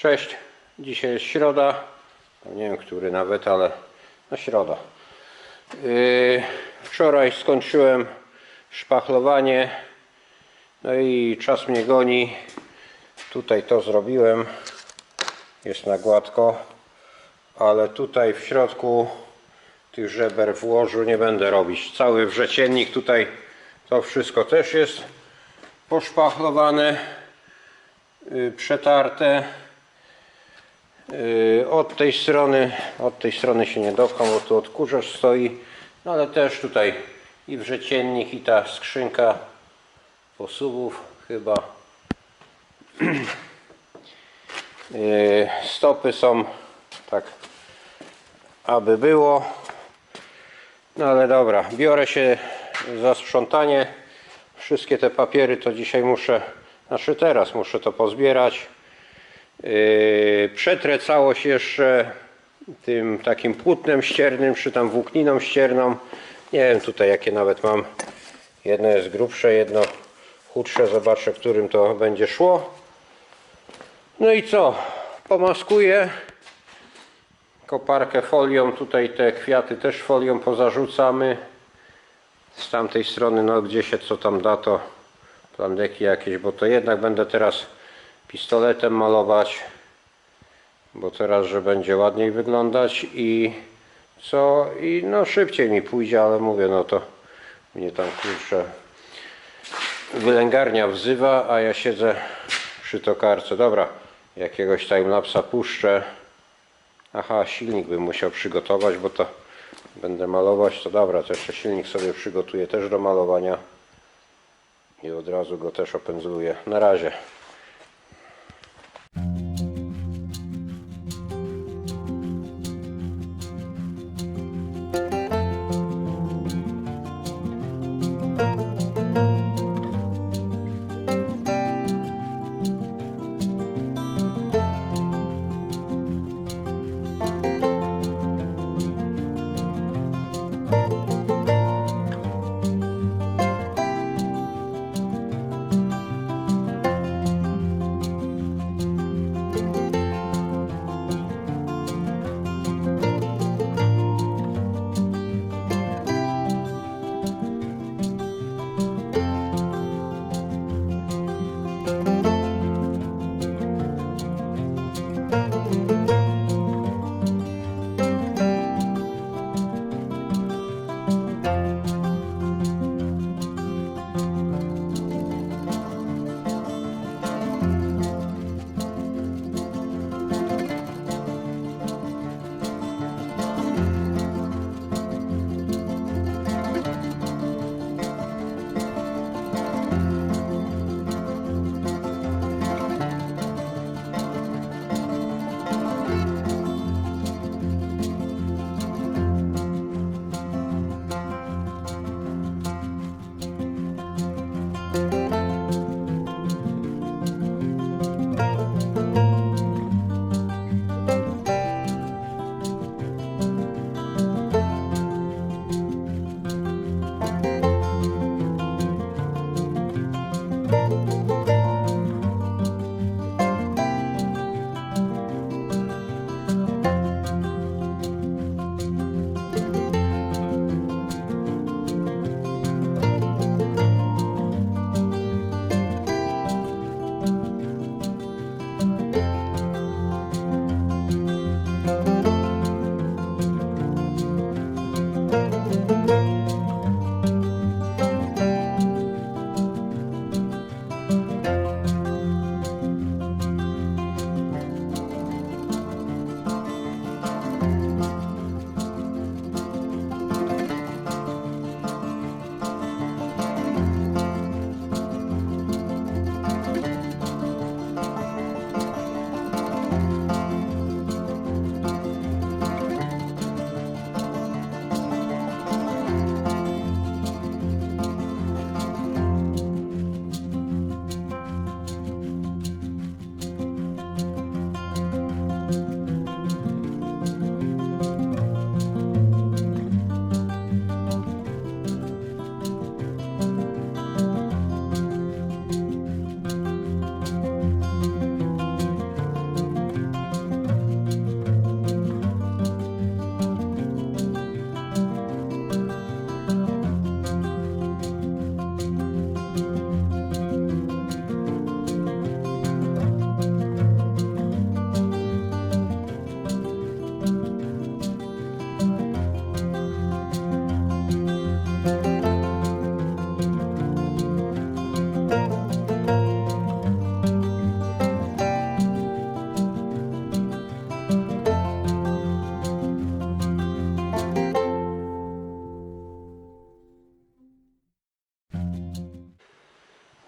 Cześć, dzisiaj jest środa. No Nie wiem, który nawet, ale no środa. Yy, wczoraj skończyłem szpachlowanie. No i czas mnie goni. Tutaj to zrobiłem. Jest na gładko. Ale tutaj w środku tych żeber w łożu nie będę robić. Cały wrzeciennik tutaj to wszystko też jest poszpachlowane, yy, przetarte. Yy, Od tej strony, od tej strony się nie dopcham, bo tu odkurzacz stoi, no ale też tutaj i wrzeciennik i ta skrzynka posuwów chyba. Yy, Stopy są tak, aby było. No ale dobra, biorę się za sprzątanie. Wszystkie te papiery to dzisiaj muszę, znaczy teraz muszę to pozbierać. Yy, Przetrę całość jeszcze tym takim płótnem ściernym, czy tam włókniną ścierną. Nie wiem tutaj jakie nawet mam. Jedno jest grubsze, jedno chudsze. Zobaczę, którym to będzie szło. No i co? Pomaskuję koparkę folią. Tutaj te kwiaty też folią pozarzucamy. Z tamtej strony, no gdzie się co tam da, to plandeki jakieś, bo to jednak będę teraz pistoletem malować, bo teraz, że będzie ładniej wyglądać i co, i no szybciej mi pójdzie, ale mówię, no to mnie tam kurczę wylęgarnia wzywa, a ja siedzę przy tokarce. Dobra, jakiegoś timelapsa puszczę. Aha, silnik bym musiał przygotować, bo to będę malować, to dobra, to jeszcze silnik sobie przygotuję też do malowania i od razu go też opędzluję. Na razie.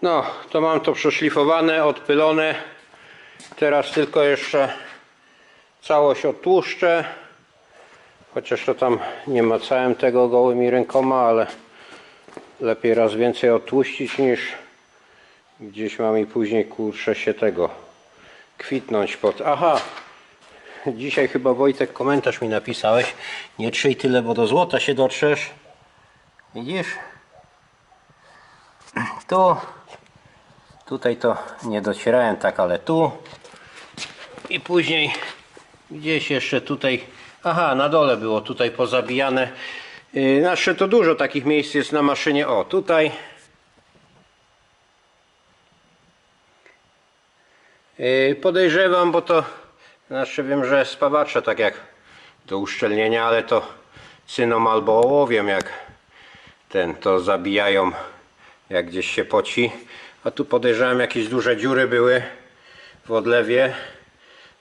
No, to mam to przeszlifowane, odpylone. Teraz tylko jeszcze całość odtłuszczę. Chociaż to tam nie macałem tego gołymi rękoma, ale lepiej raz więcej odtłuścić niż gdzieś mam i później kurczę się tego kwitnąć pod... Aha! Dzisiaj chyba Wojtek komentarz mi napisałeś. Nie trzyj tyle, bo do złota się dotrzesz. Widzisz? Tu. Tutaj to nie docierałem tak, ale tu. I później gdzieś jeszcze tutaj. Aha, na dole było tutaj pozabijane. Yy, Znaczy to dużo takich miejsc jest na maszynie. O, tutaj. Yy, Podejrzewam, bo to znaczy wiem, że spawacze tak jak do uszczelnienia, ale to cyną albo ołowiem jak ten to zabijają jak gdzieś się poci. A tu podejrzewam jakieś duże dziury były w odlewie.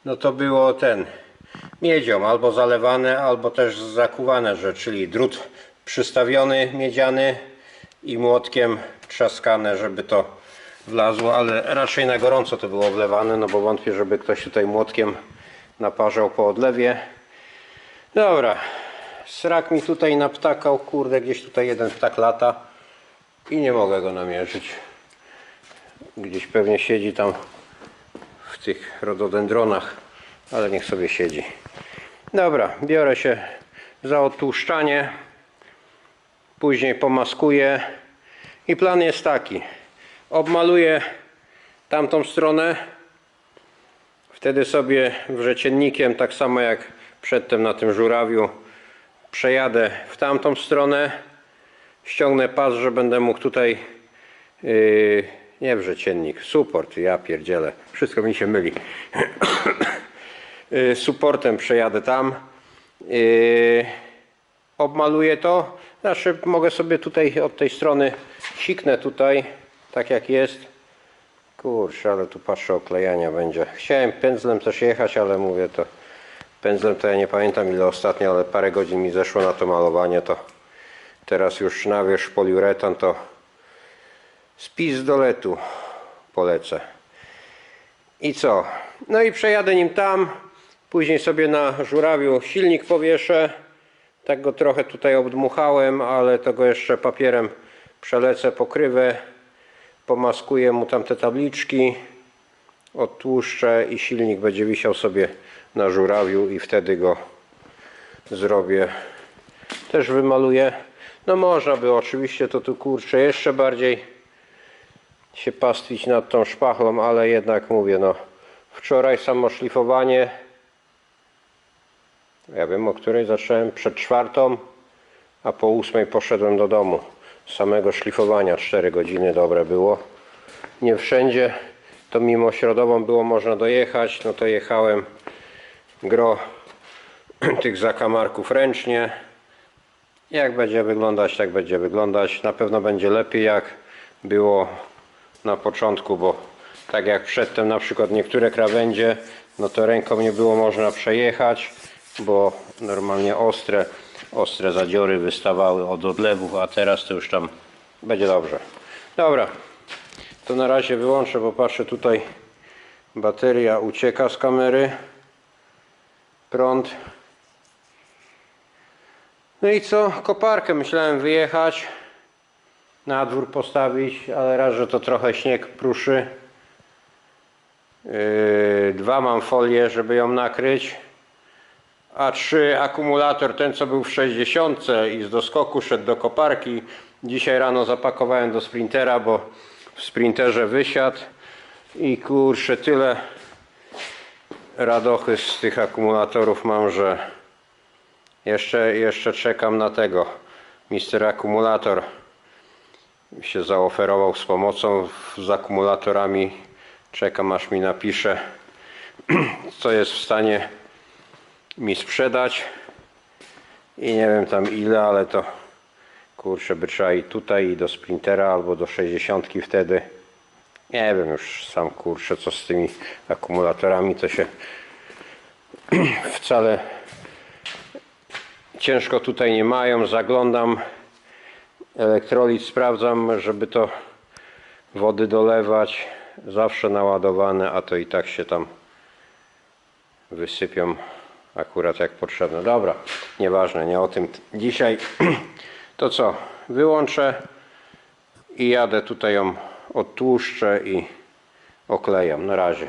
No to było ten miedzią albo zalewane, albo też zakuwane, że czyli drut przystawiony miedziany i młotkiem trzaskane, żeby to wlazło, ale raczej na gorąco to było wlewane, no bo wątpię, żeby ktoś tutaj młotkiem naparzał po odlewie. Dobra, srak mi tutaj naptakał, kurde, gdzieś tutaj jeden ptak lata i nie mogę go namierzyć. Gdzieś pewnie siedzi tam w tych rododendronach, ale niech sobie siedzi. Dobra, biorę się za odtłuszczanie, później pomaskuję i plan jest taki. Obmaluję tamtą stronę, wtedy sobie wrzeciennikiem, tak samo jak przedtem na tym żurawiu, przejadę w tamtą stronę, ściągnę pas, że będę mógł tutaj yy, nie wrzeciennik, support, ja pierdzielę, wszystko mi się myli. Yy, supportem przejadę tam, yy, obmaluję to, znaczy mogę sobie tutaj od tej strony siknę tutaj, tak jak jest. Kurczę, ale tu patrzę oklejania będzie. Chciałem pędzlem też jechać, ale mówię to pędzlem to ja nie pamiętam ile ostatnio, ale parę godzin mi zeszło na to malowanie, to teraz już na wierzch poliuretan to spis do letu polecę. I co? No i przejadę nim tam, później sobie na żurawiu silnik powieszę. Tak go trochę tutaj obdmuchałem, ale tego jeszcze papierem przelecę pokrywę, pomaskuję mu tam te tabliczki, odtłuszczę i silnik będzie wisiał sobie na żurawiu i wtedy go zrobię. Też wymaluję. No można by oczywiście to tu kurczę jeszcze bardziej się pastwić nad tą szpachlą, ale jednak mówię no wczoraj samo szlifowanie ja wiem o której zacząłem przed czwartą, a po ósmej poszedłem do domu. Samego szlifowania 4 godziny dobre było. Nie wszędzie to mimo środową było można dojechać, no to jechałem gro tych zakamarków ręcznie. Jak będzie wyglądać, tak będzie wyglądać. Na pewno będzie lepiej jak było na początku, bo tak jak przedtem na przykład niektóre krawędzie, no to ręką nie było można przejechać, bo normalnie ostre, ostre zadziory wystawały od odlewów, a teraz to już tam będzie dobrze. Dobra, to na razie wyłączę, bo patrzę tutaj bateria ucieka z kamery. Prąd. No i co? Koparkę myślałem wyjechać na dwór postawić, ale raz, że to trochę śnieg pruszy. Yy, dwa mam folię, żeby ją nakryć. A trzy akumulator, ten co był w 60 i z doskoku szedł do koparki. Dzisiaj rano zapakowałem do sprintera, bo w sprinterze wysiadł. I kurczę, tyle radochy z tych akumulatorów mam, że jeszcze, jeszcze czekam na tego. Mister Akumulator się zaoferował z pomocą z akumulatorami. Czekam aż mi napisze, co jest w stanie mi sprzedać. I nie wiem tam ile, ale to kurczę by trzeba i tutaj i do sprintera albo do 60 wtedy. Nie wiem już sam kurczę co z tymi akumulatorami to się wcale ciężko tutaj nie mają. Zaglądam elektrolit, sprawdzam, żeby to wody dolewać. Zawsze naładowane, a to i tak się tam wysypią akurat jak potrzebne. Dobra, nieważne, nie o tym dzisiaj. To co, wyłączę i jadę tutaj ją odtłuszczę i oklejam. Na razie.